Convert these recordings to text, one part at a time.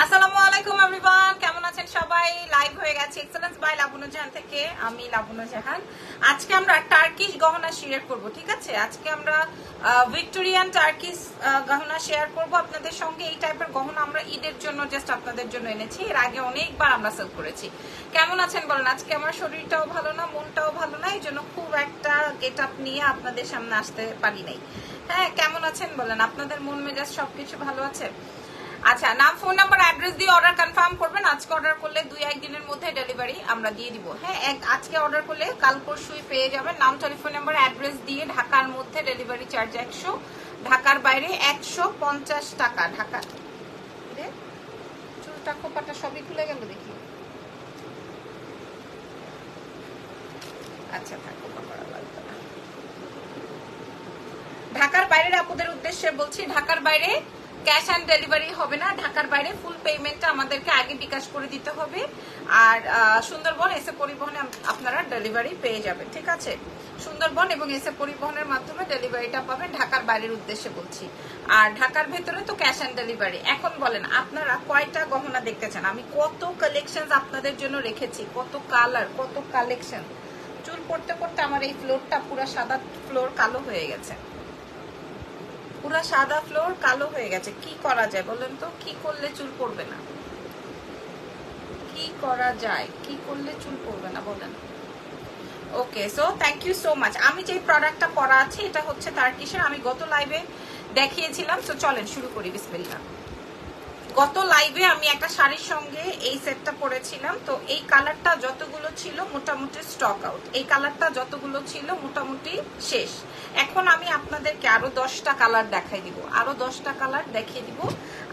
আলাইকুম এভরিওয়ান কেমন আছেন সবাই? লাইভ হয়ে গেছে এক্সেলেন্স বাই লাবণু জাহান থেকে আমি লাবণু জাহান। আজকে আমরা টার্কিশ গহনা শেয়ার করব, ঠিক আছে? আজকে আমরা ভিক্টোরিয়ান টার্কিশ গহনা শেয়ার করব। আপনাদের সঙ্গে এই টাইপের গহনা আমরা ঈদের জন্য জাস্ট আপনাদের জন্য এনেছি। এর আগে অনেকবার আমরা সেল করেছি। কেমন আছেন বলেন? আজকে আমার শরীরটাও ভালো না, মনটাও ভালো না এই জন্য খুব একটা গেট আপ নিয়ে আপনাদের সামনে আসতে পারি নাই। হ্যাঁ কেমন আছেন বলেন? আপনাদের মন মেজাজ সবকিছু ভালো আছে? আচ্ছা নাম, ফোন নাম্বার অ্যাড্রেস দিয়ে অর্ডার কনফার্ম করবেন। আজকে অর্ডার করলে দুই একদিনের মধ্যে ডেলিভারি আমরা দিয়ে দিব। হ্যাঁ এক, আজকে অর্ডার করলে কাল পরশুই পেয়ে যাবেন। নাম টেলিফোন নাম্বার অ্যাড্রেস দিয়ে ঢাকার মধ্যে ডেলিভারি চার্জ একশো, ঢাকার বাইরে একশো পঞ্চাশ টাকা। ঢাকা চুলটা খোপাটা সবই খুলে গেল দেখি। আচ্ছা ঢাকার বাইরের আপুদের উদ্দেশ্যে বলছি, ঢাকার বাইরে ক্যাশ অন ডেলিভারি হবে না। ঢাকার বাইরে ফুল পেমেন্টটা আমাদেরকে আগে বিকাশ করে দিতে হবে। আর সুন্দরবন এসে পরিবহনে আপনারা ডেলিভারি পেয়ে যাবেন, ঠিক আছে? সুন্দরবন এবং এসে পরিবহনের মাধ্যমে ডেলিভারিটা পাবেন ঢাকার বাইরের উদ্দেশ্যে বলছি। আর ঢাকার ভেতরে তো ক্যাশ অন ডেলিভারি এখন বলেন, আপনারা কয়টা গহনা দেখতে চান? আমি কত কালেকশন আপনাদের জন্য রেখেছি, কত কালার কত কালেকশন চুল পড়তে পড়তে আমার এই ফ্লোরটা পুরো সাদা ফ্লোর কালো হয়ে গেছে। পুরো সাদা ফ্লোর কালো হয়ে গেছে। কি করা যায় বলেন তো? কি করলে চুল পড়বে না? কি করা যায়? কি করলে চুল পড়বে না বলেন? Okay so thank you so much আমি যে প্রোডাক্টটা পরা আছে, এটা হচ্ছে তার কিসের? আমি গত লাইভে দেখিয়েছিলাম তো চলেন শুরু করি বিসমিল্লা গত লাইভে আমি একটা শাড়ির সঙ্গে এই সেটটা পরেছিলাম। তো এই কালারটা যতগুলো ছিল মোটামুটি স্টক আউট এই কালারটা যতগুলো ছিল মোটামুটি শেষ। এখন আমি আপনাদেরকে আরও দশটা কালার দেখাই দিব। আরও দশটা কালার দেখিয়ে দিব।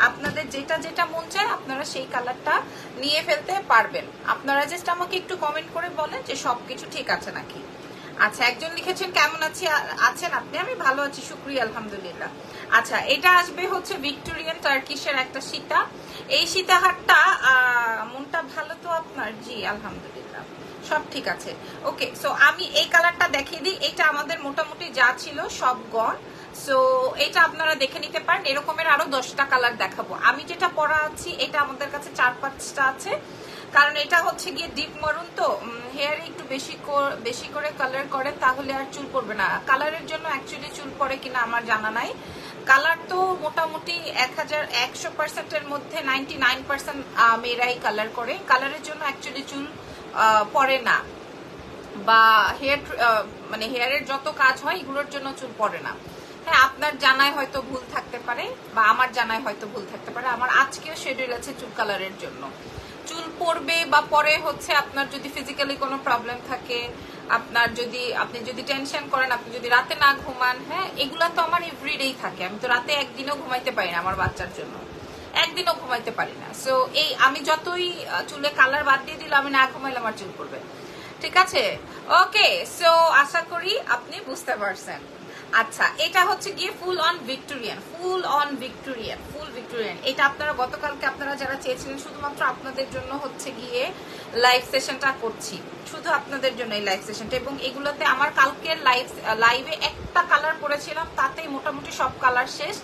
আপনাদের যেটা যেটা মন চায় আপনারা সেই কালারটা নিয়ে ফেলতে পারবেন। আপনারা জাস্ট আমাকে একটু কমেন্ট করে বলেন যে সবকিছু ঠিক আছে নাকি? আচ্ছা একজন লিখেছেন, কেমন আছি? আছেন আপনি? আমি ভালো আছি, শুক্রিয়া, আলহামদুলিল্লাহ। আচ্ছা এটা আসবে হচ্ছে ভিক্টোরিয়ান টার্কিশের একটা সীতা। এই সীতাহারটা মনটা ভালো তো আপনার? জি, আলহামদুলিল্লাহ। সব ঠিক আছে। ওকে সো আমি এই কালারটা দেখিয়ে দিই। এটা আমাদের মোটামুটি যা ছিল সব গন সো এটা আপনারা দেখে নিতে পারেন। এরকমের আরও দশটা কালার দেখাবো। আমি যেটা পরা আছি, এটা আমাদের কাছে চার পাঁচটা আছে। কারণ এটা হচ্ছে গিয়ে ডিপ মরুন তো হেয়ারে একটু বেশি বেশি করে কালার করে, তাহলে আর চুল পড়বে না। কালারের জন্য অ্যাকচুয়ালি চুল পড়ে কিনা আমার জানা নাই। কালার তো মোটামুটি এক হাজার একশো পার্সেন্টের মধ্যে নাইনটি নাইন পার্সেন্ট মেয়েরাই কালার করে। কালারের জন্য অ্যাকচুয়ালি চুল পড়ে না। বা হেয়ার মানে হেয়ারের যত কাজ হয়, এগুলোর জন্য চুল পড়ে না। হ্যাঁ আপনার জানায় হয়তো ভুল থাকতে পারে, বা আমার জানায় হয়তো ভুল থাকতে পারে। আমার আজকেও শেডিউল আছে চুল কালারের জন্য। চুল পড়বে বা পরে হচ্ছে আপনার যদি ফিজিক্যালি কোনো প্রবলেম থাকে, আপনার যদি, আপনি যদি টেনশন করেন, আপনি যদি রাতে না ঘুমান হ্যাঁ এগুলা তো আমার এভরিডেই থাকে। আমি তো রাতে একদিনও ঘুমাইতে পারি না আমার বাচ্চার জন্য। একদিনও ঘুমাইতে পারি না। সো এই আমি যতই চুলে কালার বাদ দিয়ে দিলে আমি না ঘুমাইলে আমার চুল পড়বে। ঠিক আছে? ওকে সো আশা করি আপনি বুঝতে পারছেন। আচ্ছা এটা হচ্ছে গিয়ে full on Victorian full on Victorian full Victorian এটা আপনারা গতকালকে আপনারা যারা চেয়েছিলেন, শুধুমাত্র আপনাদের জন্য হচ্ছে গিয়ে লাইভ সেশনটা করছি। শুধু আপনাদের জন্য এই লাইভ সেশনটা এবং এগুলোতে আমার কালকের লাইভ লাইভে একটা কালার পরেছিলাম তাতেই মোটামুটি সব কালার শেষ।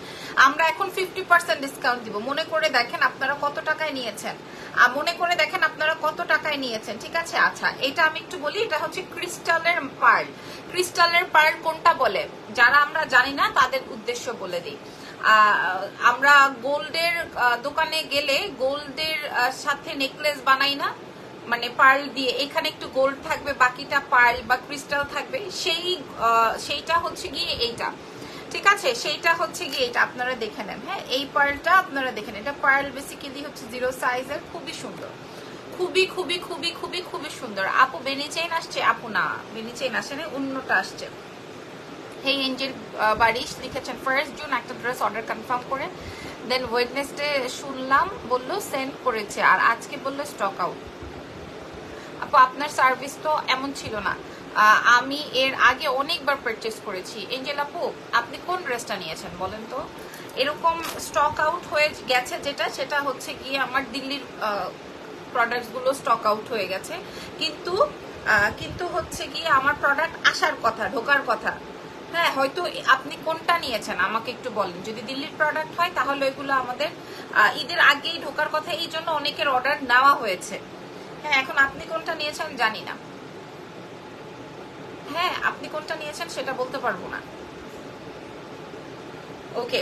আমরা এখন ফিফটি পার্সেন্ট ডিসকাউন্ট দিব। মনে করে দেখেন আপনারা কত টাকায় নিয়েছেন। মনে করে দেখেন আপনারা কত টাকায় নিয়েছেন, ঠিক আছে? আচ্ছা এটা আমি একটু বলি, এটা হচ্ছে ক্রিস্টালের পার্ল। ক্রিস্টালের পার্ল কোনটা বলে? যারা আমরা জানি না, তাদের উদ্দেশ্য বলে দিই। আমরা গোল্ডের দোকানে গেলে গোল্ডের সাথে নেকলেস বানাই না মানে পার্ল দিয়ে। এখানে একটু গোল্ড থাকবে, বাকিটা পার্ল বা ক্রিস্টাল থাকবে। সেই সেইটা হচ্ছে গিয়ে এইটা। ঠিক আছে? সেইটা হচ্ছে গিয়ে এটা আপনারা দেখে নেন হ্যাঁ? এই পার্লটা আপনারা দেখে নেন। এটা পার্ল বেসিক্যালি হচ্ছে জিরো সাইজের খুবই সুন্দর। খুবই খুবই খুবই খুবই খুবই সুন্দর। আপু বেনি চেইন আসছে? আপু, না বেনি চেইন আসে না অন্যটা আসছে। হেই এঞ্জেল বারিশ লিখেছেন ফার্স্ট জুন একটা ড্রেস অর্ডার কনফার্ম করে। দেন ওয়েডনেসডে শুনলাম, বলল সেন্ড করেছে, আর আজকে বলল স্টক আউট আপু, আপনার সার্ভিস তো এমন ছিল না। আমি এর আগে অনেকবার পারচেস করেছি। এঞ্জেল আপু, আপনি কোন ড্রেসটা নিয়েছেন বলেন তো? এরকম স্টক আউট হয়ে গেছে যেটা, সেটা হচ্ছে গিয়ে আমার দিল্লির প্রোডাক্টসগুলো স্টক আউট হয়ে গেছে। কিন্তু কিন্তু হচ্ছে গিয়ে আমার প্রোডাক্ট আসার কথা, ঢোকার কথা। হ্যাঁ হয়তো আপনি কোনটা নিয়েছেন? আমাকে একটু বলেন। যদি দিল্লির প্রোডাক্ট হয়, তাহলে ওইগুলো আমাদের ঈদের আগেই ঢোকার কথা। এই জন্য অনেকের অর্ডার নেওয়া হয়েছে। হ্যাঁ এখন আপনি কোনটা নিয়েছেন জানি না। হ্যাঁ আপনি কোনটা নিয়েছেন সেটা বলতে পারব না। ওকে,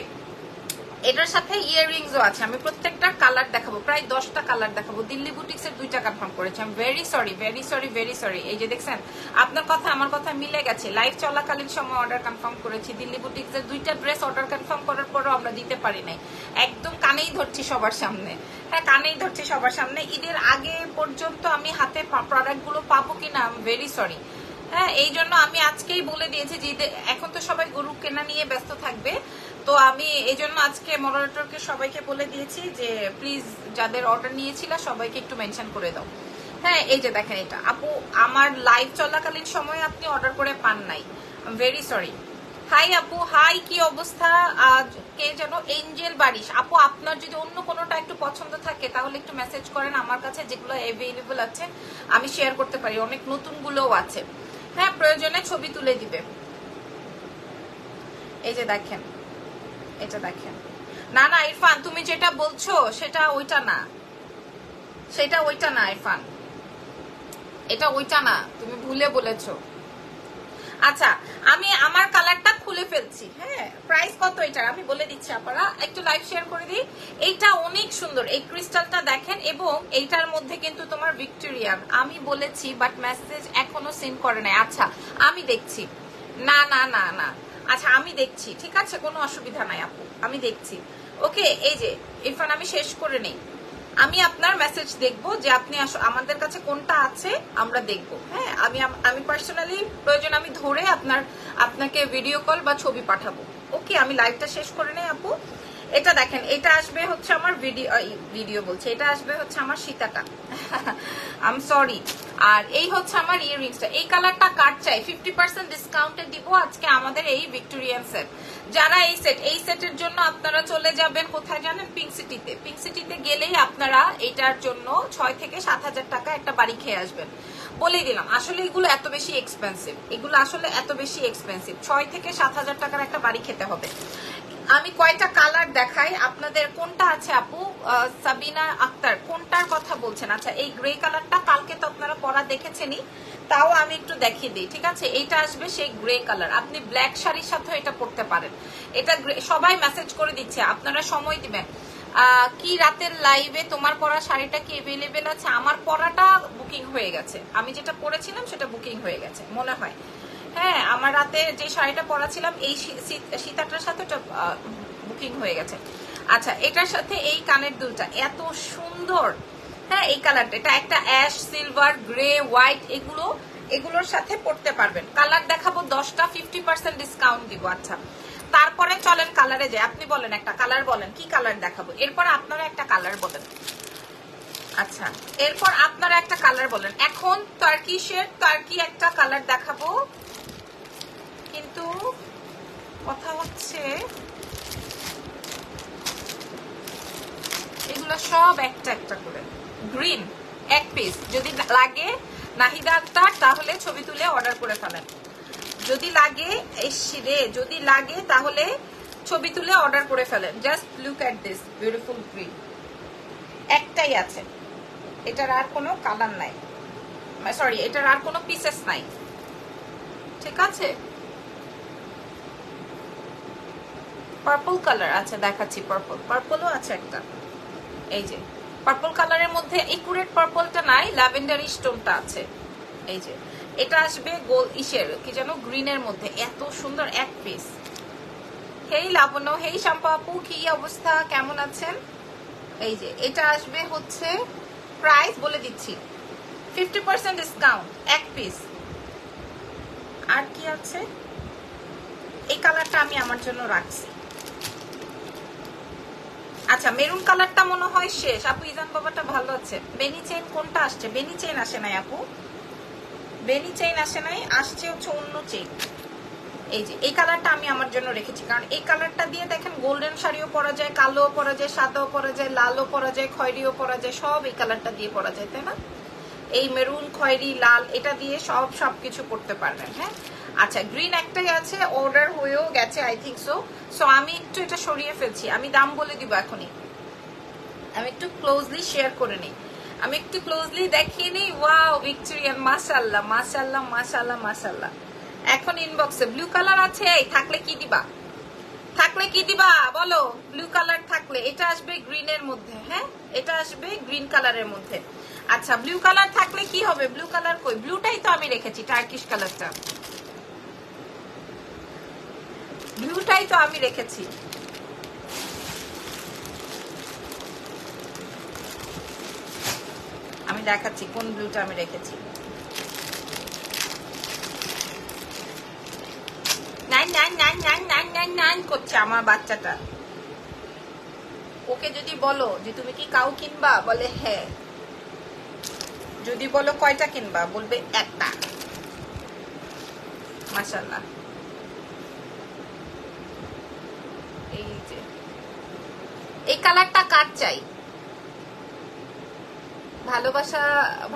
এটার সাথে ইয়াররিংসও আছে। আমি প্রত্যেকটা কালার দেখাবো, প্রায় দশটা কালার দেখাবো। দিল্লি বুটিক্স এর দুইটা কনফার্ম করেছি। আমি very sorry very sorry very sorry এই যে দেখছেন, আপনার কথা, আমার কথা মিলে গেছে। লাইভ চলাকালীন সময় অর্ডার কনফার্ম করেছি। দিল্লি বুটিক্স এর দুইটা ড্রেস অর্ডার কনফার্ম করার পরও আমরা দিতে পারি নাই। একদম কানেই ধরছি সবার সামনে। হ্যাঁ কানেই ধরছি সবার সামনে। ঈদের আগে পর্যন্ত আমি হাতে প্রোডাক্টগুলো পাবো কিনা আমি ভেরি সরি হ্যাঁ এই জন্য আমি আজকেই বলে দিয়েছি যে এখন তো সবাই গরু কেনা নিয়ে ব্যস্ত থাকবে। তো আমি এই জন্য আজকে মডারেটরকে সবাইকে বলে দিয়েছি যে প্লিজ যাদের অর্ডার নিয়েছিল সবাইকে একটু মেনশন করে দাও। হ্যাঁ এই যে দেখেন এটা। আপু, আমার লাইভ চলাকালীন সময় আপনি অর্ডার করে পান নাই। ভেরি সরি হাই আপু। হাই কি অবস্থা? কে যেন এঞ্জেল বারিশ। আপু, আপনার যদি অন্য কোনোটা একটু পছন্দ থাকে, তাহলে একটু মেসেজ করেন। আমার কাছে যেগুলো অ্যাভেলেবল আছে, আমি শেয়ার করতে পারি। অনেক নতুনগুলোও আছে। হ্যাঁ প্রয়োজনে ছবি তুলে দিবে। এই যে দেখেন এটা দেখেন। না না, ইরফান, তুমি যেটা বলছো, সেটা ওইটা না। সেটা ওইটা না, ইরফান। এটা ওইটা না, তুমি ভুলে বলেছ। আচ্ছা আমি আমার কালারটা খুলে ফেলছি। হ্যাঁ প্রাইস কত এটার? আমি বলে দিচ্ছি আপনারা, একটু লাইভ শেয়ার করে দিই। এইটা অনেক সুন্দর, এই ক্রিস্টালটা দেখেন, এবং এইটার মধ্যে কিন্তু তোমার ভিক্টোরিয়ান আমি বলেছি বাট মেসেজ এখনও সেন্ড করে নাই। আচ্ছা আমি দেখছি। না না না না। আচ্ছা আমি দেখছি, ঠিক আছে? কোনো অসুবিধা নাই আপু, আমি দেখছি। ওকে এই যে, ইরফান, আমি শেষ করে নেই। আমি আপনার মেসেজ দেখব যে আপনি আমাদের কাছে কোনটা আছে, আমরা দেখব। হ্যাঁ আমি আমি পার্সোনালি প্রয়োজন, আমি ধরে আপনার আপনাকে ভিডিও কল বা ছবি পাঠাবো। ওকে আমি লাইভটা শেষ করে নেই আপু। এটা দেখেন, এটা আসবে হচ্ছে আমার ভিডিও ভিডিও বলছে, এটা আসবে হচ্ছে আমার সীতাটা আম সরি আর এই হচ্ছে আমার ইয়াররিংসটা এই কালারটা কাট চাই? ফিফটি পার্সেন্ট ডিসকাউন্টে দিব আজকে আমাদের এই ভিক্টোরিয়ান সেট যারা এই সেট এই সেটের জন্য আপনারা চলে যাবেন কোথায় জানেন? পিঙ্ক সিটিতে পিঙ্ক সিটিতে গেলেই আপনারা এটার জন্য ছয় থেকে সাত হাজার টাকা একটা বাড়ি খেয়ে আসবেন। বলেই দিলাম, আসলে এগুলো এত বেশি এক্সপেন্সিভ এগুলো আসলে এত বেশি এক্সপেন্সিভ ছয় থেকে সাত হাজার টাকার একটা বাড়ি খেতে হবে। আমি কয়টা কালার দেখাই, আপনাদের কোনটা আছে আপু? সাবিনা আক্তার, কোনটার কথা বলছেন? আচ্ছা এই গ্রে কালারটা কালকে তো আপনারা পরা দেখেছেনই, তাও আমি একটু দেখিয়ে দিই, ঠিক আছে? এটা আসবে সেই গ্রে কালার আপনি ব্ল্যাক শাড়ির সাথে এটা পরতে পারেন। এটা সবাই মেসেজ করে দিচ্ছে, আপনারা সময় দিবেন। কি রাতের লাইভে তোমার পরা শাড়িটা কি এভেলেবেল আছে? আমার পরাটা বুকিং হয়ে গেছে। আমি যেটা পরেছিলাম, সেটা বুকিং হয়ে গেছে, মনে হয়। হ্যাঁ আমার রাতে যে শাড়িটা পরা ছিলাম এই সীতাটার সাথে বুকিং হয়ে গেছে। আচ্ছা এটার সাথে এই কানের দুলটা এত সুন্দর। হ্যাঁ এই কালারটা, এটা একটা অ্যাশ, সিলভার, গ্রে, হোয়াইট, এগুলো, এগুলোর সাথে পড়তে পারবেন। কালার দেখাবো, দশটা ফিফটি পার্সেন্ট ডিসকাউন্ট দিব আচ্ছা। তারপরে চলেন কালারে যাই। আপনি বলেন একটা কালার বলেন, কি কালার দেখাবো? এরপর আপনারা একটা কালার বলেন। আচ্ছা এরপর আপনারা একটা কালার বলেন। এখন টার্কিশের টার্কি একটা কালার দেখাবো। কিন্তু কথা হচ্ছে, এগুলো সব একটা একটা করে। গ্রিন এক পিস যদি লাগে নাহিদা আক্তার, তাহলে ছবি তুলে অর্ডার করে ফেলেন। যদি লাগে রে যদি লাগে তাহলে ছবি তুলে অর্ডার করে ফেলেন। Just look at this beautiful green একটাই আছে। এটার আর কোনো কালার নাই। সরি এটার আর কোনো পিসেস নাই। ঠিক আছে? পার্পল কালার আছে, দেখাচ্ছি পার্পল পার্পলও আছে একটা। এই যে পার্পল কালারের মধ্যে একুরেট পার্পলটা নাই ল্যাভেন্ডার স্টোনটা আছে। এই যে, এটা আসবে গোল, ইসের, কি যেন গ্রিনের মধ্যে। এত সুন্দর এক পিস হেই লাবণ্য, হেই শাম্পা আপু, কি অবস্থা? কেমন আছেন? এই যে, এটা আসবে হচ্ছে প্রাইস বলে দিচ্ছি। ফিফটি পার্সেন্ট ডিসকাউন্ট এক পিস আর কি আছে? এই কালারটা আমি আমার জন্য রাখছি। আচ্ছা মেরুন কালারটা মনে হয় শেষ। আপু, ইজান বাবাটা ভালো আছে। বেনি চেইন কোনটা আসছে? বেনি চেইন আসে নাই, আপু। বেনি চেইন আসে নাই, আসছে হচ্ছে অন্য চেইন। এই যে, এই কালারটা আমি আমার জন্য রেখেছি। কারণ এই কালারটা দিয়ে দেখেন, গোল্ডেন শাড়িও পরা যায়, কালোও পরা যায়, সাদাও পরা যায়, লালও পরা যায়, খয়েরিও পরা যায়, সব এই কালারটা দিয়ে পরা যায়, তাই না? এই মেরুন, খয়েরি, লাল, এটা দিয়ে সব সবকিছু পড়তে পারবেন হ্যাঁ? আচ্ছা গ্রিন একটাই আছে অর্ডার হয়েও গেছে আই থিঙ্ক সো সো আমি একটু এটা সরিয়ে ফেলছি। আমি দাম বলে দিব এখনই। আমি একটু ক্লোজলি শেয়ার করে নিই। আমি একটু ক্লোজলি দেখিয়ে নিই। ওয়াও ভিক্টোরিয়ান মাশাল্লাহ মাশাল্লাহ মাশাল্লাহ মাশাল্লাহ এখন ইনবক্সে ব্লু কালার আছে, এই থাকলে কি দিবা? থাকলে কি দিবা? বলো ব্লু কালার থাকলে। এটা আসবে গ্রিনের মধ্যে হ্যাঁ? এটা আসবে গ্রিন কালারের মধ্যে। আচ্ছা ব্লু কালার থাকলে কি হবে? ব্লু কালার কই? ব্লুটাই তো আমি রেখেছি টার্কিশ কালারটা ব্লুটাই তো আমি রেখেছি। আমি দেখাচ্ছি কোন ব্লুটা আমি রেখেছি। Nine nine nine nine nine nine করছে আমার বাচ্চাটা। ওকে যদি বলো যে তুমি কি কাউ কিনবা? বলে হ্যাঁ। যদি বলো কয়টা কিনবা? বলবে একটা। মাশাল্লাহ এই যে এই কালারটা কার চাই? ভালোবাসা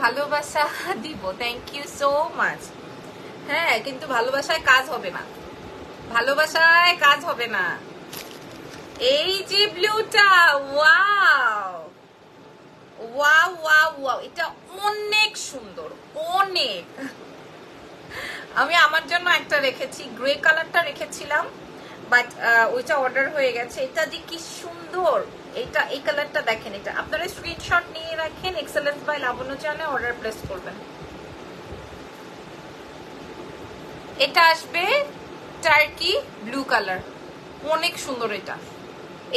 ভালোবাসা দিব থ্যাংক ইউ সো মাচ হ্যাঁ কিন্তু ভালোবাসায় কাজ হবে না। ভালোবাসায় কাজ হবে না। এই যে ব্লুটা ওয়াও ওয়াও ওয়াও ওয়াও এটা অনেক সুন্দর, অনেক। আমি আমার জন্য একটা রেখেছি গ্রে কালারটা রেখেছিলাম। বাট ওইটা অর্ডার হয়ে গেছে। এটা যে কি সুন্দর! এটা, এই কালারটা দেখেন এটা। আপনারা স্ক্রিনশট নিয়ে রাখেন এক্সেলেন্স বাই লাবণ্য চ্যানেলে অর্ডার প্লেস করবেন। এটা আসবে টার্কি ব্লু কালার অনেক সুন্দর এটা।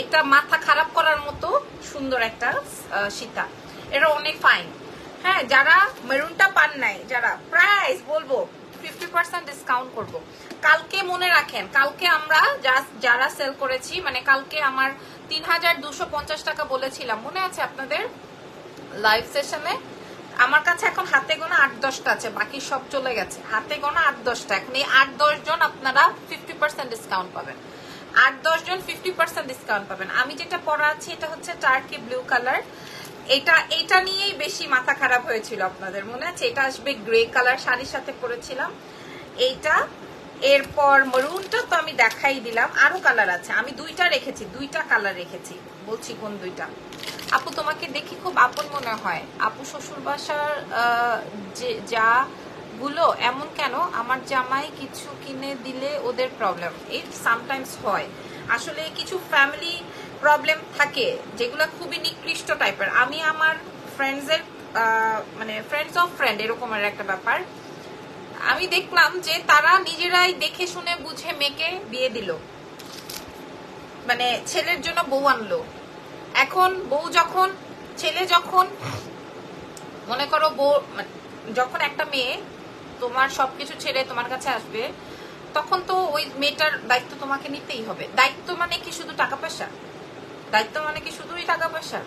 এটা মাথা খারাপ করার মতো সুন্দর একটা সীতা। এটা অনেক ফাইন হ্যাঁ যারা মেরুনটা পান নাই, যারা প্রাইস বলব। ফিফটি পার্সেন্ট ডিসকাউন্ট করব। কালকে মনে রাখেন, কালকে আমরা যারা সেল করেছি মানে কালকে আমার তিন হাজার দুশো পঞ্চাশ টাকা বলেছিলাম, মনে আছে আপনাদের? লাইভ সেশনে আমার কাছে এখন হাতে গোনা আট দশটা আছে, বাকি সব চলে গেছে। হাতে গোনা আট দশটা, এখন এই আট দশ জন আপনারা ফিফটি পার্সেন্ট ডিসকাউন্ট পাবেন। আট দশ জন ফিফটি পার্সেন্ট ডিসকাউন্ট পাবেন। আমি যেটা পরা আছি, এটা হচ্ছে টার্কি ব্লু কালার এটা এটা নিয়েই বেশি মাথা খারাপ হয়েছিল আপনাদের মনে আছে? এটা আসবে গ্রে কালার শাড়ির সাথে পরেছিলাম। এইটা, এরপর মরুনটা তো আমি দেখাই দিলাম। আরও কালার আছে। আমি দুইটা রেখেছি, দুইটা কালার রেখেছি। বলছি কোন দুইটা? আপু, তোমাকে দেখি খুব আপন মনে হয়। আপু শ্বশুর বাসার যে গুলো এমন কেন? আমার জামাই কিছু কিনে দিলে ওদের প্রবলেম ইট সামটাইমস হয়। আসলে কিছু ফ্যামিলি প্রবলেম থাকে, যেগুলো খুবই নিকৃষ্ট টাইপের আমি আমার ফ্রেন্ডসের মানে ফ্রেন্ডস অফ ফ্রেন্ড এরকমের একটা ব্যাপার। আমি দেখলাম যে তারা নিজেরাই দেখে শুনে বুঝে মেয়েকে বিয়ে দিল। মানে ছেলের জন্য বউ আনলো। এখন বউ যখন, ছেলে যখন, মনে করো বউ মানে যখন একটা মেয়ে, তোমার সবকিছু ছেড়ে তোমার কাছে আসবে, তখন তো ওই মেয়েটার দায়িত্ব তোমাকে নিতেই হবে। দায়িত্ব মানে কি শুধু টাকা পয়সা? দায়িত্ব মানে কি শুধুই টাকা পয়সা?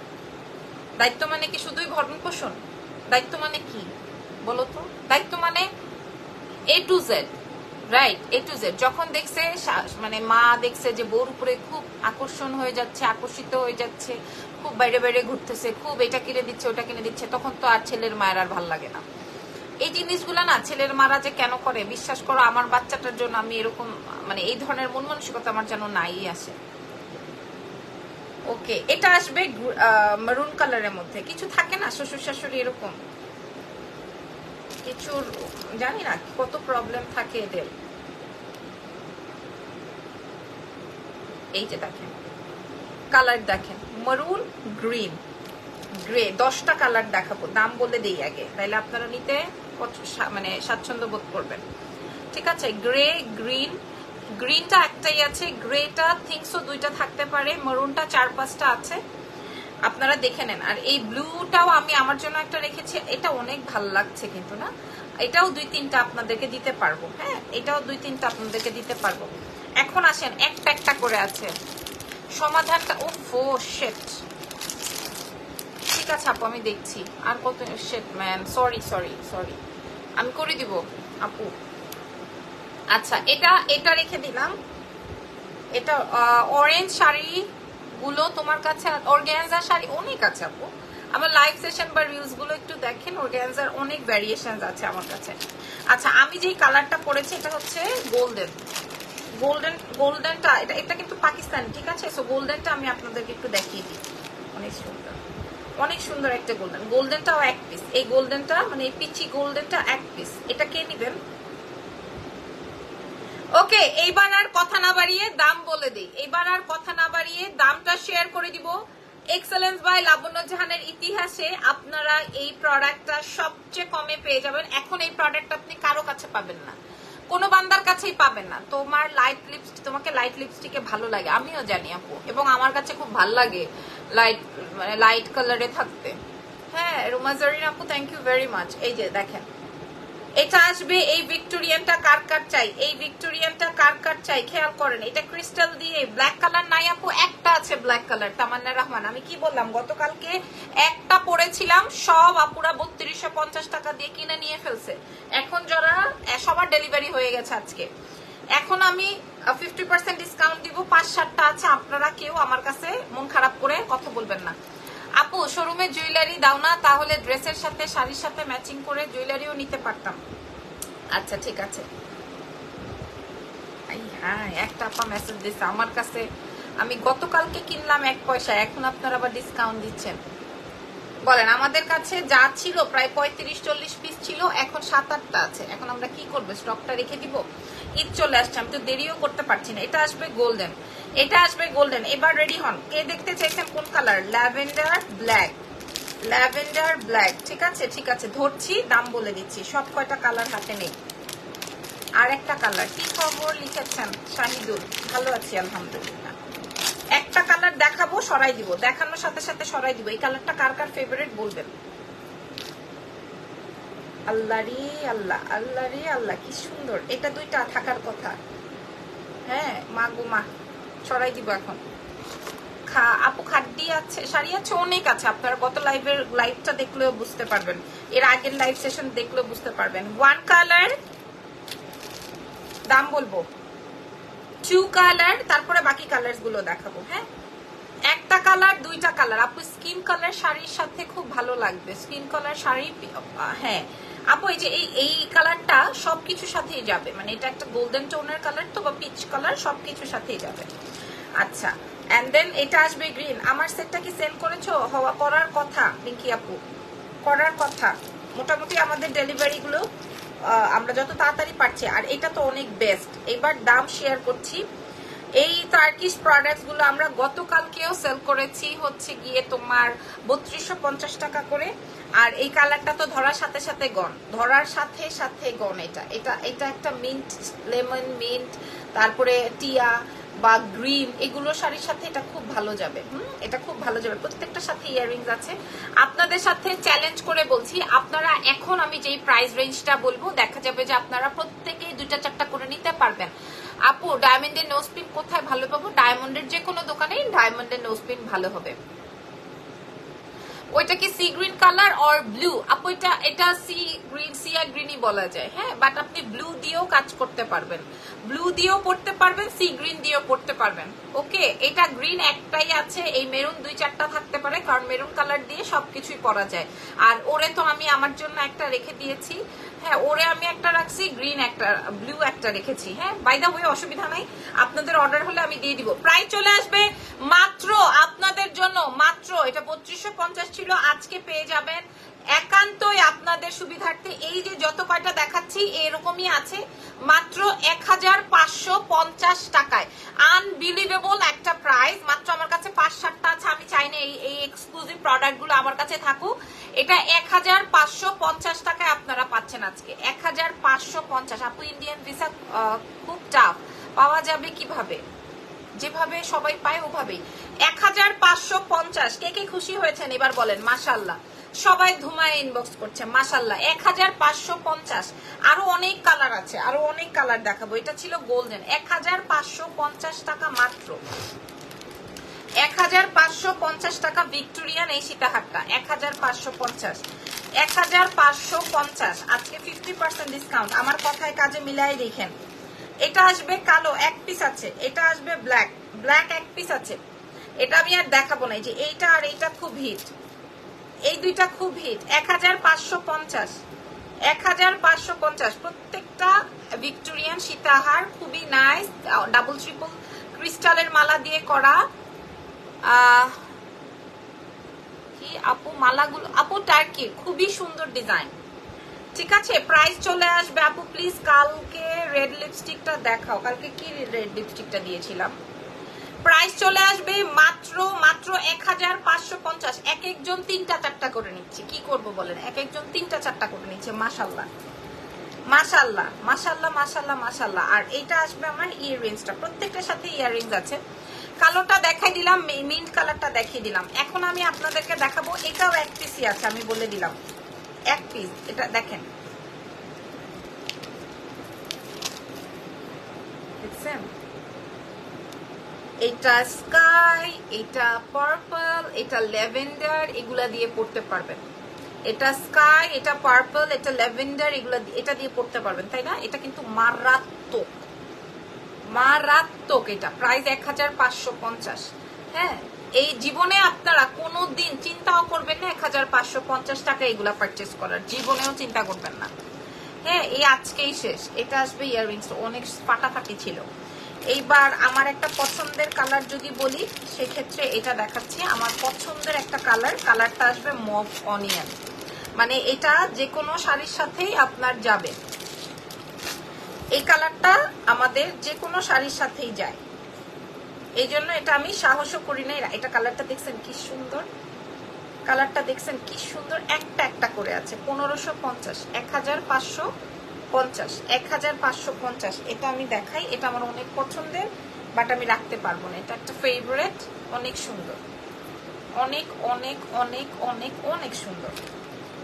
দায়িত্ব মানে কি শুধুই ভরণ পোষণ? দায়িত্ব মানে কি? বলো তো। দায়িত্ব মানে A to Z right A to Z যখন দেখছে মানে মা দেখছে যে বউর উপরে খুব আকর্ষণ হয়ে যাচ্ছে, আকর্ষিত হয়ে যাচ্ছে, খুব বাইরে বাইরে ঘুরতেছে, খুব এটা কিনে দিচ্ছে, ওটা কিনে দিচ্ছে, তখন তো আর ছেলের মায়ের আর ভালো লাগে না। এই জিনিসগুলো না ছেলের মারা যে কেন করে? বিশ্বাস করো, আমার বাচ্চাটার জন্য আমি এরকম মানে এই ধরনের মন মানসিকতা আমার যেন নাই আসে। ওকে, এটা আসবে মেরুন কালারের মধ্যে। কিছু থাকে না? শ্বশুর শাশুড়ি এরকম? কিছুর জানি না, কত প্রবলেম থাকে এদের। এই যে দেখেন কালার দেখেন মরুন গ্রিন গ্রে দশটা কালার দেখাবো। দাম বলে দিই আগে। তাইলে আপনারা নিতে মানে স্বাচ্ছন্দ্য বোধ করবেন। ঠিক আছে? গ্রে গ্রিন গ্রিনটা একটাই আছে গ্রেটা থিংসও দুইটা থাকতে পারে মরুনটা চার পাঁচটা আছে। আপনারা দেখে নেন। আর এই ব্লুটাও আমি আমার জন্য একটা রেখেছি, এটা অনেক ভালো লাগছে কিন্তু না। এটাও দুই তিনটা আপনাদেরকে দিতে পারব হ্যাঁ? এটাও দুই তিনটা আপনাদেরকে দিতে পারব। এখন আসেন একটা একটা করে আছে। সমাধানটা, ও ফো শেট ঠিক আছে আপু, আমি দেখছি। আর কত শেট ম্যান সরি সরি সরি আমি করে দিব, আপু। আচ্ছা এটা এটা রেখে দিলাম। এটা অরেঞ্জ শাড়ি গুলো তোমার কাছে অর্গ্যানজা শাড়ি অনেক আছে আপু। আমার লাইভ সেশন বা রিলসগুলো একটু দেখেন অর্গানজার অনেক ভ্যারিয়েশন আছে আমার কাছে। আচ্ছা আমি যেই কালারটা পরেছি, এটা হচ্ছে গোল্ডেন গোল্ডেন গোল্ডেনটা এটা এটা কিন্তু পাকিস্তানি, ঠিক আছে? সো গোল্ডেনটা আমি আপনাদেরকে একটু দেখিয়ে দিই। অনেক সুন্দর। অনেক সুন্দর একটা গোল্ডেন গোল্ডেনটাও এক পিস এই গোল্ডেনটা মানে পিচি গোল্ডেনটা এক পিস এটা কে নিবেন? ওকে, এইবার আর কথা না বাড়িয়ে দাম বলে দিই। এইবার আর কথা না বাড়িয়ে দামটা শেয়ার করে দিব। এক্সেলেন্স বাই লাবণ্য জাহানের ইতিহাসে আপনারা এই প্রোডাক্টটা সবচেয়ে কমে পেয়ে যাবেন। এখন এই প্রোডাক্ট আপনি কারও কাছে পাবেন না। কোনো বান্দার কাছেই পাবেন না। তোমার লাইট লিপস্টিক তোমাকে লাইট লিপস্টিকে ভালো লাগে। আমিও জানি আপু। এবং আমার কাছে খুব ভালো লাগে লাইট মানে লাইট কালারে থাকতে। হ্যাঁ রুমাজারিন আপু থ্যাংক ইউ ভেরি মাচ এই যে দেখেন। এটা আসবে, এই ভিক্টোরিয়ানটা কার কার চাই? এই ভিক্টোরিয়ানটা কার কার চাই? খেয়াল করেন, এটা ক্রিস্টাল দিয়ে ব্ল্যাক কালার। নাই আপু, একটা আছে ব্ল্যাক কালার তামান্না রহমান। আমি কি বললাম, গতকালকে একটা পরেছিলাম সব আপুরা বত্রিশশো পঞ্চাশ টাকা দিয়ে কিনে নিয়ে ফেলছে। এখন যারা সবার ডেলিভারি হয়ে গেছে আজকে। এখন আমি ফিফটি পার্সেন্ট ডিসকাউন্ট দিব, পাঁচ সাতটা আছে, আপনারা কেউ আমার কাছে মন খারাপ করে কথা বলবেন না। আপু শোরুমে জুয়েলারি দাও না, তাহলে ড্রেসের সাথে, শাড়ির সাথে ম্যাচিং করে জুয়েলারিও নিতে পারতাম। আচ্ছা ঠিক আছে। হ্যাঁ একটা আপা মেসেজ দিচ্ছে আমার কাছে। আমি গতকালকে কিনলাম এক পয়সা, এখন আপনারা আবার ডিসকাউন্ট দিচ্ছেন। বলেন, আমাদের কাছে যা ছিল প্রায় পঁয়ত্রিশ, চল্লিশ পিস ছিল, এখন সাত, আটটা আছে। এখন আমরা কি করব? স্টকটা রেখে দিব? ঈদ চলে আসছে, আমি তো দেরিও করতে পারছি না। এটা আসবে গোল্ডেন এটা আসবে গোল্ডেন এবার রেডি হন। কে দেখতে চাইছেন? কোন colour lavender black lavender black ঠিক আছে? ঠিক আছে। ধরছি, দাম বলে দিচ্ছি। সব কয়টা কালার হাতে নেই। আর একটা কালার কি খবর লিখেছেন? শাহিদুল। ভালো আছি, আলহামদুলিল্লাহ। একটা কালার দেখাবো, সরাই দিব। দেখানোর সাথে সাথে সরাই দিব। এই কালারটা কার কার ফেভারিট বলবেন? আল্লাহ রে, আল্লাহ। আল্লাহ রে, আল্লাহ। কি সুন্দর। এটা দুইটা থাকার কথা। হ্যাঁ মা গো, মা। সরাই দিব এখন। আপু খাদ্যি আছে, শাড়ি আছে, অনেক আছে। আপনারা গত লাইভের লাইভটা দেখলেও বুঝতে পারবেন। এর আগের লাইভ সেশন দেখলেও বুঝতে পারবেন। ওয়ান কালার দাম বলব। টু কালার তারপরে বাকি কালারগুলো দেখাবো হ্যাঁ? একটা কালার দুইটা কালার আপু স্কিন কালার শাড়ির সাথে খুব ভালো লাগবে। স্কিন কালার শাড়ি হ্যাঁ। আপু এই যে এই কালারটা সবকিছুর সাথেই যাবে। মানে এটা একটা গোল্ডেন টোনের কালার তো বা পিচ কালার সবকিছুর সাথেই যাবে। আচ্ছা এন্ড দেন এটা আসবে গ্রিন আমার সেটটা কি সেন্ড করেছ? হওয়া করার কথা পিঙ্কি আপু। করার কথা। মোটামুটি আমাদের ডেলিভারি গুলো আহ, আমরা যত তাড়াতাড়ি পারছি আর এটা তো অনেক বেস্ট এবার দাম শেয়ার করছি। এই টার্কিশ প্রোডাক্টসগুলো আমরা গতকালকেও সেল করেছি হচ্ছে গিয়ে তোমার বত্রিশশো টাকা করে। আর এই কালারটা তো ধরার সাথে সাথে গন ধরার সাথে সাথে গন এটা। এটা এটা একটা মিন্ট লেমন মিন্ট তারপরে টিয়া বা গ্রিন এগুলো শাড়ির সাথে এটা খুব ভালো যাবে। হুম, এটা খুব ভালো যাবে। প্রত্যেকটার সাথে ইয়াররিংস আছে। আপনাদের সাথে চ্যালেঞ্জ করে বলছি, আপনারা এখন আমি যেই প্রাইস রেঞ্জটা বলব, দেখা যাবে যে আপনারা প্রত্যেকেই দুইটা চারটা করে নিতে পারবেন। আপু ডায়মন্ডের নোজপিন কোথায় ভালো পাবো? ডায়মন্ডের যে কোনো দোকানেই ডায়মন্ডের নোজপিন ভালো হবে। ওইটা কি sea green colour or blue আপু, এটা এটা সি গ্রিন সি আর গ্রিনই বলা যায় হ্যাঁ? বাট আপনি ব্লু দিয়েও কাজ করতে পারবেন। ব্লু দিয়েও পড়তে পারবেন সি গ্রিন দিয়েও পড়তে পারবেন। ওকে এটা গ্রিন একটাই আছে, এই মেরুন দুই চারটা থাকতে পারে, কারণ মেরুন কালার দিয়ে সবকিছুই পরা যায়। আর ওরে তো আমি আমার জন্য একটা রেখে দিয়েছি হ্যাঁ ওরে আমি একটা রাখছি গ্রিন একটা ব্লু একটা রেখেছি। হ্যাঁ বাই দা ওয়ে অসুবিধা নাই। আপনাদের অর্ডার হলে আমি দিয়ে দিব। প্রায় চলে আসবে। মাত্র আপনাদের জন্য, মাত্র, এটা বত্রিশশো পঞ্চাশ ছিল, আজকে পেয়ে যাবেন। একান্তই আপনাদের সুবিধার্থে এই যে যত কয়টা দেখাচ্ছি, এরকমই আছে। মাত্র এক হাজার পাঁচশো পঞ্চাশ টাকায়। আনবিলিভেবল একটা প্রাইস মাত্র আমার কাছে পাঁচ, সাতটা আছে। আমি চাই না এই এক্সক্লুসিভ প্রোডাক্টগুলো আমার কাছে থাকুক। এটা এক হাজার পাঁচশো পঞ্চাশ টাকায় পাচ্ছেন আজকে। এক হাজার পাঁচশো পঞ্চাশ। আপু ইন্ডিয়ান ভিসা খুব টাফ পাওয়া যাবে কীভাবে? যেভাবে সবাই পায়, ওভাবেই। এক হাজার পাঁচশো পঞ্চাশ। কে কে খুশি হয়েছেন? এবার বলেন মাসাল্লাহ সবাই ধুমায় ইনবক্স করছে মাসাল্লাহ এক হাজার পাঁচশো পঞ্চাশ। আরও অনেক কালার আছে, আরও অনেক কালার দেখাবো। এটা ছিল গোল্ডেন এক হাজার পাঁচশো পঞ্চাশ টাকা মাত্র। এক হাজার পাঁচশো পঞ্চাশ টাকা ভিক্টোরিয়ান এই সীতাহারটা। এক হাজার পাঁচশো পঞ্চাশ। এক হাজার পাঁচশো পঞ্চাশ। আজকে ফিফটি পার্সেন্ট ডিসকাউন্ট আমার কথায় কাজে মিলাই দেখেন। এটা আসবে কালো, এক পিস আছে। এটা আসবে ব্ল্যাক ব্ল্যাক এক পিস আছে। এটা আমি আর দেখাবো না। যে এইটা আর এইটা খুব হিট এই দুইটা খুব হিট এক হাজার পাঁচশো পঞ্চাশ। এক হাজার পাঁচশো পঞ্চাশ। প্রত্যেকটা ভিক্টোরিয়ান সীতাহার খুবই নাইস ডাবল ট্রিপল ক্রিস্টালের মালা দিয়ে করা। কি আপু মালাগুলো, আপু টার্কি, খুবই সুন্দর ডিজাইন। ঠিক আছে প্রাইস চলে আসবে, আপু প্লিজ কালকে রেড লিপস্টিকটা দেখাও। কালকে কি রেড লিপস্টিকটা দিয়েছিলাম? প্রাইস চলে আসবে মাত্র মাত্র এক হাজার পাঁচশো পঞ্চাশ। এক একজন তিনটা চারটা করে নিচ্ছে। কি করব বলেন? এক একজন তিনটা চারটা করে নিচ্ছে মাসাল্লাহ মাসাল্লাহ মাসাল্লাহ মাসাল্লাহ মাসাল্লাহ আর এটা আসবে আমার ইয়াররিংসটা প্রত্যেকটার সাথে ইয়াররিংস আছে। কালোটা দেখাই দিলাম মিন্ট কালারটা দেখিয়ে দিলাম। এখন আমি আপনাদেরকে দেখাবো, এটাও এক পিসই আছে, আমি বলে দিলাম। এক পিস এটা দেখেন। এটা স্কাই এটা পার্পল এটা ল্যাভেন্ডার এগুলা দিয়ে পড়তে পারবেন। এটা স্কাই এটা পার্পল এটা ল্যাভেন্ডার এগুলা এটা দিয়ে পড়তে পারবেন, তাই না? এটা কিন্তু মারাত্মক। মারাত্মক এটা। প্রাইস এক হাজার পাঁচশো পঞ্চাশ। হ্যাঁ এই জীবনে আপনারা কোনো দিন চিন্তাও করবেন না এক হাজার পাঁচশো পঞ্চাশ টাকা এগুলা পারচেস করার। জীবনেও চিন্তা করবেন না। হ্যাঁ এই আজকেই শেষ। এটা আসবে ইয়াররিংস অনেক ফাটাফাটি ছিল। এইবার আমার একটা পছন্দের কালার যদি বলি, সেক্ষেত্রে এটা দেখাচ্ছি। আমার পছন্দের একটা কালার কালারটা আসবে মভ অনিয়ন মানে এটা যে কোনো শাড়ির সাথেই আপনার যাবে। এই কালারটা আমাদের যে কোনো শাড়ির সাথেই যায়। এই জন্য এটা আমি সাহসও করি না এটা কালারটা দেখছেন কি সুন্দর। কালারটা দেখছেন কি সুন্দর। একটা একটা করে আছে। পনেরোশো পঞ্চাশ, এক হাজার পাঁচশো পঞ্চাশ, এক হাজার পাঁচশো পঞ্চাশ। এটা আমি দেখাই। এটা আমার অনেক পছন্দের, বাট আমি রাখতে পারব না। এটা একটা ফেভারেট অনেক সুন্দর। অনেক অনেক অনেক অনেক অনেক সুন্দর।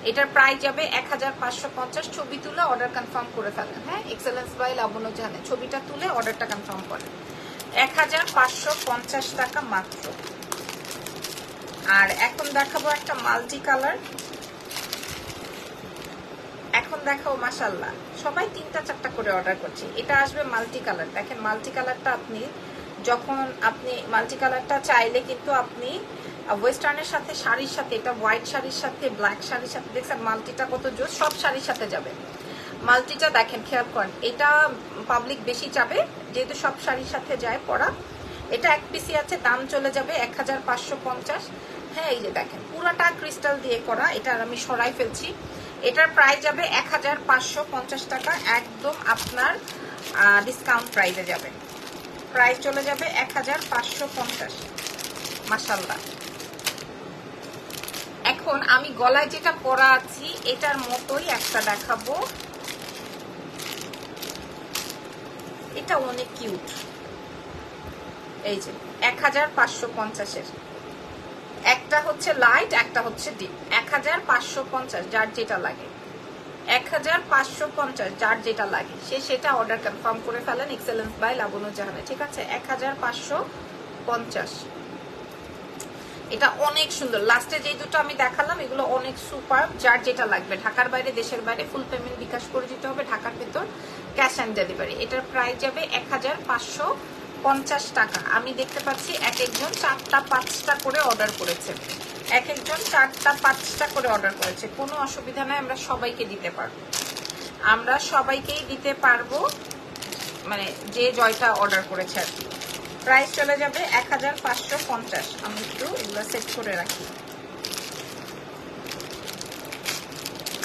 এটার প্রাইস যাবে এক হাজার পাঁচশো পঞ্চাশ, ছবি তুলে অর্ডার কনফার্ম করে ফেলেন। হ্যাঁ এক্সেলেন্স বাই লাবণ্য জানে, ছবিটা তুলে অর্ডারটা কনফার্ম করেন। এক হাজার পাঁচশো পঞ্চাশ টাকা মাত্র। আর এখন দেখাবো একটা মাল্টি কালার এখন দেখাও মাসাল্লাহ সবাই তিনটা চারটা করে অর্ডার করছে। এটা আসবে মাল্টি কালার দেখেন মাল্টি কালারটা আপনি যখন আপনি মাল্টি কালারটা চাইলে কিন্তু আপনি ওয়েস্টার্নের সাথে শাড়ির সাথে, এটা হোয়াইট শাড়ির সাথে ব্ল্যাক শাড়ির সাথে দেখছেন মাল্টিটা কত জোর, সব শাড়ির সাথে যাবে। মাল্টিটা দেখেন, খেয়াল করেন, এটা পাবলিক বেশি যাবে যেহেতু সব শাড়ির সাথে যায় পরা। এটা এক পিসি আছে, দাম চলে যাবে এক হাজার পাঁচশো পঞ্চাশ। হ্যাঁ এই যে দেখেন, পুরাটা ক্রিস্টাল দিয়ে করা, এটা আমি সরাই ফেলছি। এটার প্রাইস যাবে এক হাজার পাঁচশো পঞ্চাশ টাকা, একদম আপনার ডিসকাউন্ট প্রাইসে যাবে। প্রাইস চলে যাবে এক হাজার পাঁচশো পঞ্চাশ। মাসাল্লাহ এখন আমি গলায় যেটা পরা আছি, এটার মতোই একটা দেখাবো। এটা অনেক কিউট। এই যে, এক হাজার পাঁচশো পঞ্চাশের। একটা হচ্ছে লাইট, একটা হচ্ছে ডিপ। এক হাজার পাঁচশো পঞ্চাশ, যার যেটা লাগে। এক হাজার পাঁচশো পঞ্চাশ, যার যেটা লাগে। সে সেটা অর্ডার কনফার্ম করে ফেলেন এক্সেলেন্স বাই লাবণ্য জাহানে ঠিক আছে? এক হাজার পাঁচশো পঞ্চাশ। এটা অনেক সুন্দর। লাস্টে যে দুটো আমি দেখালাম, এগুলো অনেক সুপার যার যেটা লাগবে। ঢাকার বাইরে, দেশের বাইরে ফুল পেমেন্ট বিকাশ করে দিতে হবে, ঢাকার ভেতর ক্যাশ অ্যান্ড ডেলিভারি এটার প্রাইস যাবে এক হাজার পাঁচশো পঞ্চাশ টাকা। আমি দেখতে পাচ্ছি এক একজন চারটা, পাঁচটা করে অর্ডার করেছে। এক একজন চারটা, পাঁচটা করে অর্ডার করেছে। কোনো অসুবিধা নাই, আমরা সবাইকে দিতে পারব। আমরা সবাইকেই দিতে পারব মানে যে জয়টা অর্ডার করেছে আর কি। প্রাইস চলে যাবে এক হাজার পাঁচশো পঞ্চাশ। আমি একটু এগুলো সেট করে রাখি।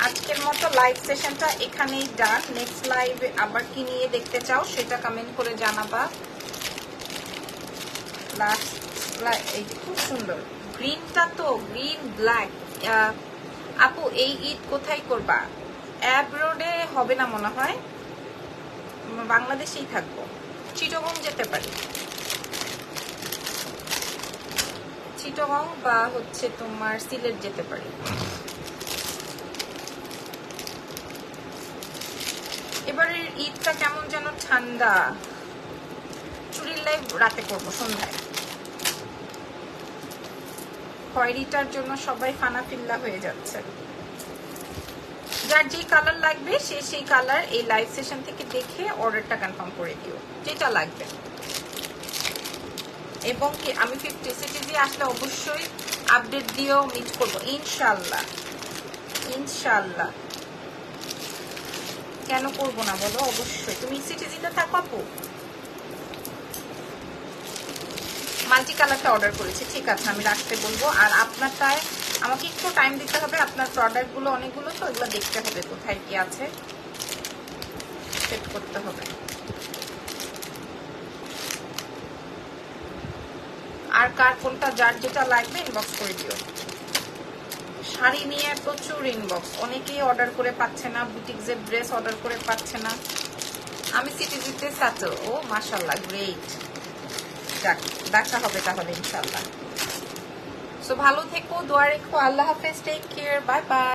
আজকের মতো লাইভ সেশনটা এখানেই ডান নেক্সট লাইভে আবার কি নিয়ে দেখতে চাও সেটা কমেন্ট করে জানাবা। লাস্ট এই খুব সুন্দর। গ্রিনটা তো গ্রিন ব্ল্যাক আপু, এই ঈদ কোথায় করবা? অ্যাব রোডে হবে না মনে হয়? বাংলাদেশেই থাকব। চিটগং যেতে পারি। চিটগং বা হচ্ছে তোমার সিলেট যেতে পারি? এবারের ঈদটা কেমন যেন ঠান্ডা। চুরির লাইভ রাতে করব সন্ধ্যায়। খয়েরিটার জন্য সবাই ফানা ফিল্লা হয়ে যাচ্ছে। যার যে কালার লাগবে, সে সেই কালার এই লাইভ সেশন থেকে দেখে অর্ডারটা কনফার্ম করে দিও। যেটা লাগবে। এবং কি আমি ফিফটি সিটিজি আসলে অবশ্যই আপডেট দিয়েও মিট করব। ইনশাল্লাহ ইনশাল্লাহ কেন করব না বলো? অবশ্যই। তুমি সিটিজিতে থাকো মাল্টি কালারটা অর্ডার করেছি। ঠিক আছে, আমি রাখতে বলব। আর আপনারটায় আমাকে একটু টাইম দিতে হবে। আপনার প্রোডাক্টগুলো অনেকগুলো, তো এগুলো দেখতে হবে কোথায় কি আছে। সেট করতে হবে। আর কার কোনটা যার যেটা লাগবে ইনবক্স করে দিও। শাড়ি নিয়ে প্রচুর ইনবক্স অনেকেই অর্ডার করে পাচ্ছে না বুটিক্সের ড্রেস অর্ডার করে পাচ্ছে না। আমি সিটিজিতে সাচো ও মাশাল্লাহ গ্রেট যাক, দেখা হবে তাহলে ইনশাল্লাহ সো ভালো থেকো, দোয়া রেখো, আল্লাহ হাফেজ টেক কেয়ার বাই বাই